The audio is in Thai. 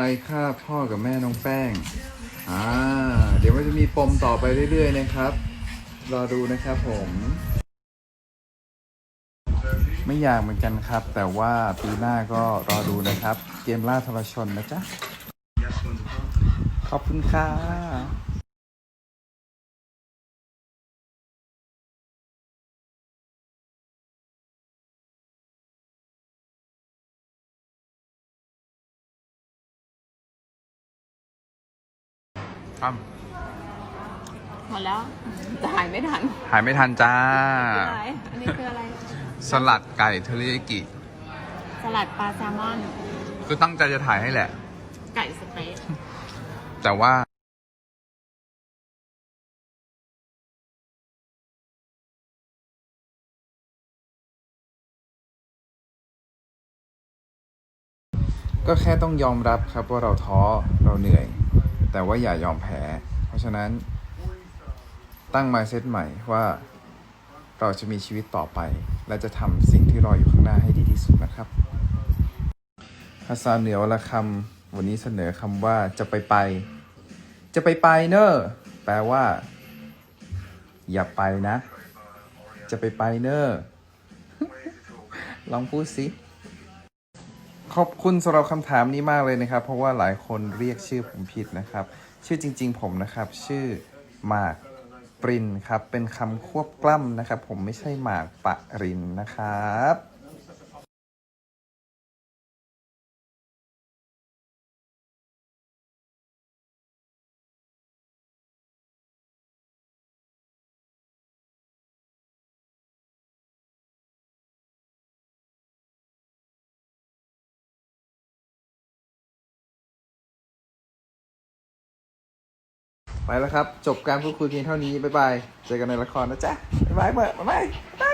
รฆ่าพ่อกับแม่น้องแป้ง อ่า เดี๋ยวมันจะมีปมต่อไปเรื่อยๆนะครับ รอดูนะครับผม ไม่อยากเหมือนกันครับ แต่ว่าปีหน้าก็รอดูนะครับ เกมล่าทรชนนะจ๊ะ ขอบคุณค่ะ ครับหมดแล้วแต่หายไม่ทันหายไม่ทันจ้าอะไรอันนี้คืออะไร สลัดไก่เทอริยากิ สลัดปลาแซลมอน คือตั้งใจจะถ่ายให้แหละ ไก่สเต๊กแต่ว่าก็แค่ต้องยอมรับครับว่าเราท้อเราเหนื่อย แต่ว่าอย่ายอมแพ้ เพราะฉะนั้นตั้งมาเซตใหม่ว่าเราจะมีชีวิตต่อไป และจะทำสิ่งที่รออยู่ข้างหน้าให้ดีที่สุดนะครับภาษาเหนือวลคำวันนี้เสนอคำว่าจะไปไป จะไปไปเนอะแปลว่า อย่าไปนะ จะไปไปเนอะลองพูดสิ ขอบคุณสำหรับคำถามนี้มากเลยนะครับ เพราะว่าหลายคนเรียกชื่อผมผิดนะครับ ชื่อจริง ๆ ผมนะครับ ชื่อหมากปรินครับ เป็นคำควบกล้ำนะครับ ผมไม่ใช่หมากปะรินนะครับ ไปแล้วครับ จบการพูดคุยเพียงเท่านี้ บ๊ายบาย เจอกันในละครนะจ๊ะ บ๊ายบายเมื่อบ๊ายบาย